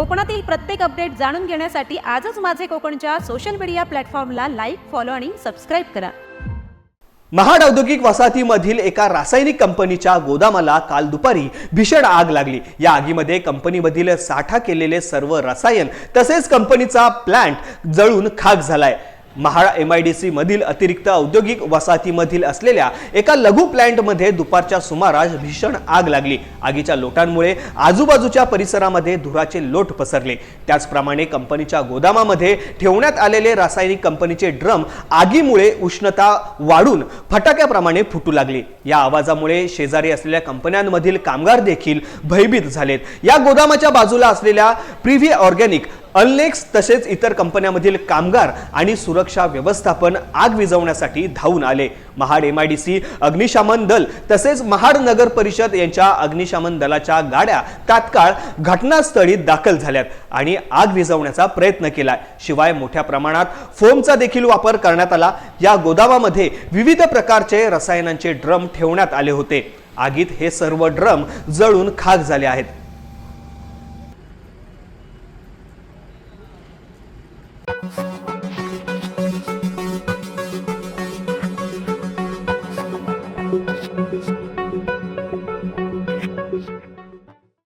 कोकणातील प्रत्येक अपडेट जाणून घेण्यासाठी आजच माझे कोकणच्या सोशल मीडिया प्लॅटफॉर्मला लाईक फॉलो आणि सबस्क्राईब करा. महाड औद्योगिक वसाहतीमधील एका रासायनिक कंपनीच्या गोदामाला काल दुपारी भीषण आग लागली. या आगीमध्ये कंपनीमधील साठा केलेले सर्व रसायन तसेच कंपनीचा प्लांट जळून खाक झालाय. Mahala M I D C मधील अतिरिक्त औद्योगिक वसाहतीमधील असलेल्या एका लघु प्लॅन्टमध्ये दुपारच्या सुमारास भीषण आग लागली. आगीच्या लोटांमुळे आजूबाजूच्या परिसरामध्ये धुराचे लोट पसरले. त्याचप्रमाणे कंपनीच्या गोदामामध्ये ठेवण्यात आलेले रासायनिक कंपनीचे ड्रम आगीमुळे उष्णता वाढून फटाक्याप्रमाणे फुटू लागले. या आवाजामुळे शेजारी असलेल्या कंपन्यांमधील कामगार देखील भयभीत झालेत. या गोदामाच्या बाजूला असलेल्या प्रिव्ही ऑर्गॅनिक अल्नेक्स तसेच इतर कंपन्यांमधील कामगार आणि सुरक्षा व्यवस्थापन आग विझवण्यासाठी धावून आले. Mahad M I D C अग्निशमन दल तसेच महाड नगर परिषद यांच्या अग्निशमन दलाच्या गाड्या तात्काळ घटनास्थळी दाखल झाल्यात आणि आग विझवण्याचा प्रयत्न केला शिवाय मोठ्या प्रमाणात फोमचा देखील वापर करण्यात आला. या गोदामामध्ये विविध प्रकारचे रसायनांचे ड्रम ठेवण्यात आले होते. आगीत हे सर्व ड्रम जळून खाक झाले आहेत.